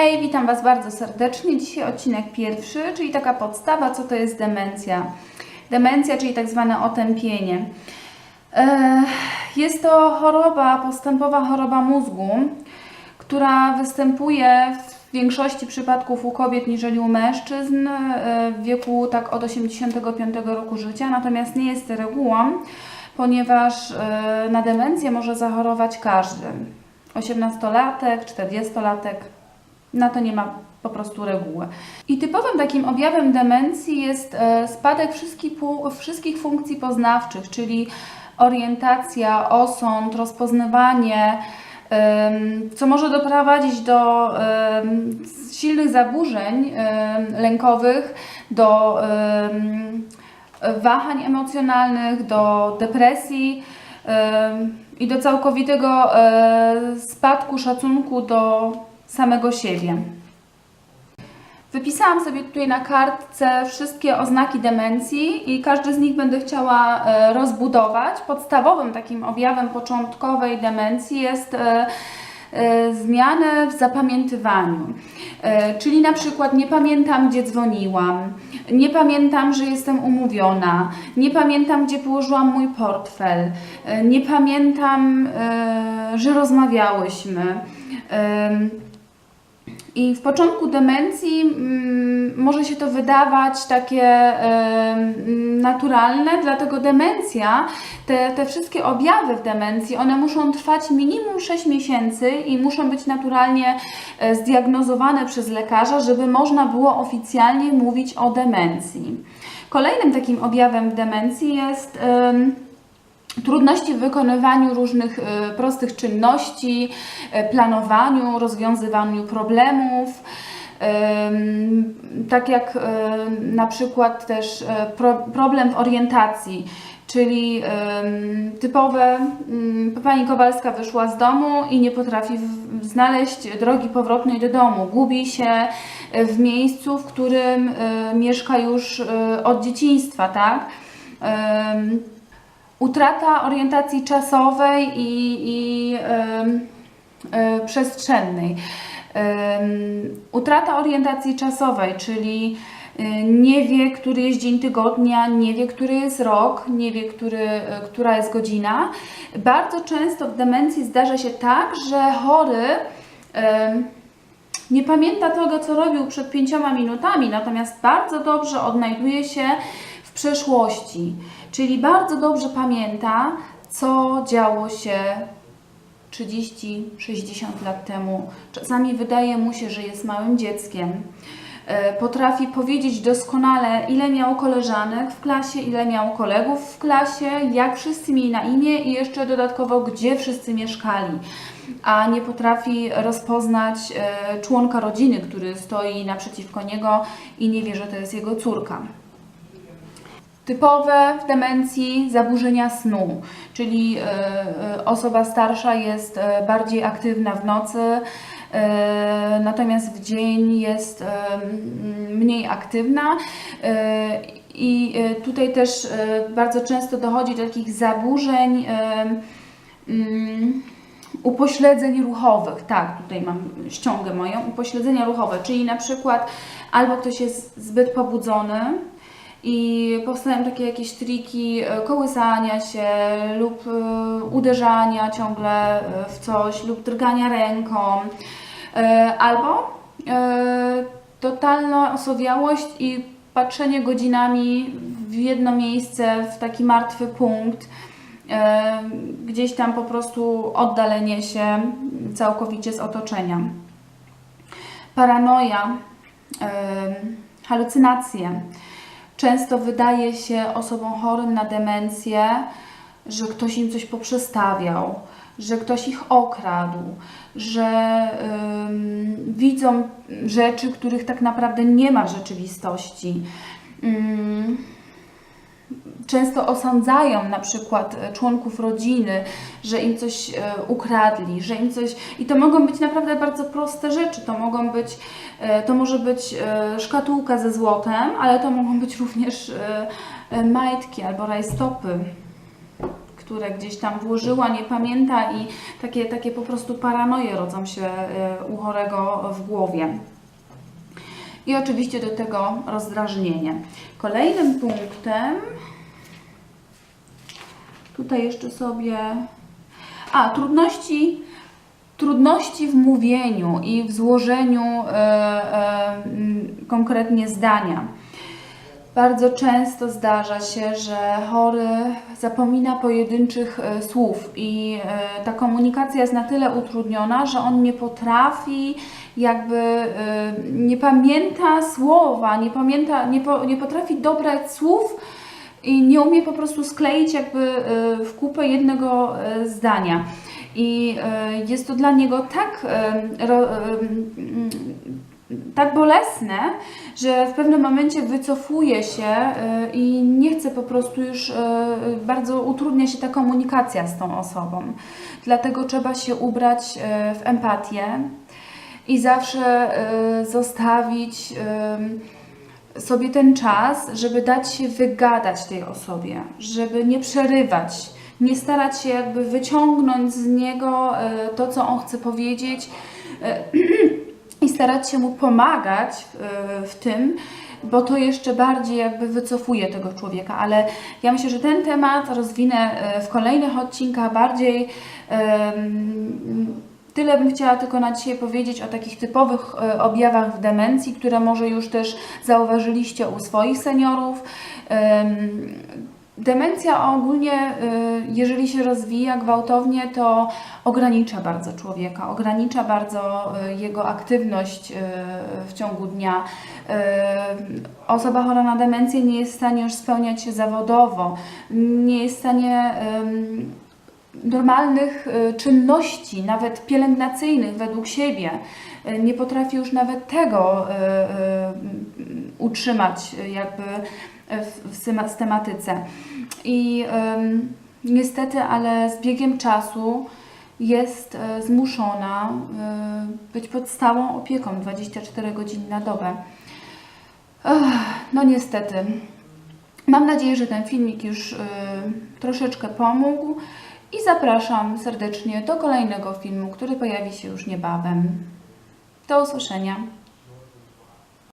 Hej, witam Was bardzo serdecznie. Dzisiaj odcinek pierwszy, czyli taka podstawa, co to jest demencja. Demencja, czyli tak zwane otępienie. E, Jest to choroba, postępowa choroba mózgu, która występuje w większości przypadków u kobiet niżeli u mężczyzn e, w wieku tak od 85 roku życia, natomiast nie jest regułą, ponieważ e, na demencję może zachorować każdy. 18-latek, 40-latek, na to nie ma po prostu reguły. I typowym takim objawem demencji jest e, spadek wszystkich, funkcji poznawczych, czyli orientacja, osąd, rozpoznawanie, co może doprowadzić do silnych zaburzeń lękowych, do wahań emocjonalnych, do depresji i do całkowitego e, spadku szacunku do samego siebie. Wypisałam sobie tutaj na kartce wszystkie oznaki demencji i każdy z nich będę chciała e, rozbudować. Podstawowym takim objawem początkowej demencji jest e, e, zmiany w zapamiętywaniu. Czyli na przykład nie pamiętam, gdzie dzwoniłam, nie pamiętam, że jestem umówiona, nie pamiętam, gdzie położyłam mój portfel, nie pamiętam, że rozmawiałyśmy. I w początku demencji mm, może się to wydawać takie naturalne, dlatego demencja, te, te wszystkie objawy w demencji, one muszą trwać minimum 6 miesięcy i muszą być naturalnie e, zdiagnozowane przez lekarza, żeby można było oficjalnie mówić o demencji. Kolejnym takim objawem demencji jest trudności w wykonywaniu różnych e, prostych czynności, e, planowaniu, rozwiązywaniu problemów. Em, Tak jak e, na przykład też pro, problem w orientacji, czyli typowe pani Kowalska wyszła z domu i nie potrafi znaleźć drogi powrotnej do domu. Gubi się w miejscu, w którym mieszka już od dzieciństwa, tak? Utrata orientacji czasowej i, i e, przestrzennej. Utrata orientacji czasowej, czyli e, nie wie, który jest dzień tygodnia, nie wie, który jest rok, nie wie, który, e, która jest godzina. Bardzo często w demencji zdarza się tak, że chory nie pamięta tego, co robił przed pięcioma minutami, natomiast bardzo dobrze odnajduje się przeszłości, czyli bardzo dobrze pamięta, co działo się 30-60 lat temu. Czasami wydaje mu się, że jest małym dzieckiem. E, Potrafi powiedzieć doskonale, ile miał koleżanek w klasie, ile miał kolegów w klasie, jak wszyscy mieli na imię i jeszcze dodatkowo, gdzie wszyscy mieszkali. A nie potrafi rozpoznać e, członka rodziny, który stoi naprzeciwko niego i nie wie, że to jest jego córka. Typowe w demencji zaburzenia snu, czyli e, e, osoba starsza jest e, bardziej aktywna w nocy, natomiast w dzień jest mniej aktywna. I tutaj też bardzo często dochodzi do takich zaburzeń. upośledzeń ruchowych. Tak, tutaj mam ściągę moją. Upośledzenia ruchowe, czyli na przykład albo ktoś jest zbyt pobudzony i powstają takie jakieś triki e, kołysania się lub e, uderzania ciągle e, w coś lub drgania ręką. Albo totalna osowiałość i patrzenie godzinami w jedno miejsce, w taki martwy punkt gdzieś tam po prostu oddalenie się całkowicie z otoczenia. Paranoja, halucynacje. Często wydaje się osobom chorym na demencję, że ktoś im coś poprzestawiał, że ktoś ich okradł, że widzą rzeczy, których tak naprawdę nie ma w rzeczywistości. Często osądzają na przykład e, członków rodziny, że im coś e, ukradli, że im coś. I to mogą być naprawdę bardzo proste rzeczy. To mogą być, e, to może być szkatułka ze złotem, ale to mogą być również majtki albo rajstopy, które gdzieś tam włożyła, nie pamięta i takie, takie po prostu paranoje rodzą się u chorego w głowie. I oczywiście do tego rozdrażnienie. Kolejnym punktem, tutaj jeszcze sobie, a trudności, trudności w mówieniu i w złożeniu e, e, m, konkretnie zdania. Bardzo często zdarza się, że chory zapomina pojedynczych e, słów i e, ta komunikacja jest na tyle utrudniona, że on nie potrafi, jakby e, nie pamięta słowa, nie, pamięta, nie, po, nie potrafi dobrać słów i nie umie po prostu skleić jakby e, w kupę jednego e, zdania. I e, jest to dla niego tak, tak bolesne, że w pewnym momencie wycofuje się i nie chce po prostu już, bardzo utrudnia się ta komunikacja z tą osobą. Dlatego trzeba się ubrać w empatię i zawsze zostawić sobie ten czas, żeby dać się wygadać tej osobie, żeby nie przerywać, nie starać się jakby wyciągnąć z niego e, to, co on chce powiedzieć e, i starać się mu pomagać w, w tym, bo to jeszcze bardziej jakby wycofuje tego człowieka, ale ja myślę, że ten temat rozwinę e, w kolejnych odcinkach bardziej. Tyle bym chciała tylko na dzisiaj powiedzieć o takich typowych e, objawach w demencji, które może już też zauważyliście u swoich seniorów. Em, Demencja ogólnie, e, jeżeli się rozwija gwałtownie, to ogranicza bardzo człowieka, ogranicza bardzo e, jego aktywność w ciągu dnia. Osoba chora na demencję nie jest w stanie już spełniać się zawodowo, nie jest w stanie normalnych e, czynności, nawet pielęgnacyjnych według siebie. E, Nie potrafi już nawet tego e, utrzymać jakby w, systematyce. I niestety, ale z biegiem czasu jest zmuszona być pod stałą opieką 24 godziny na dobę. No niestety. Mam nadzieję, że ten filmik już troszeczkę pomógł i zapraszam serdecznie do kolejnego filmu, który pojawi się już niebawem. Do usłyszenia.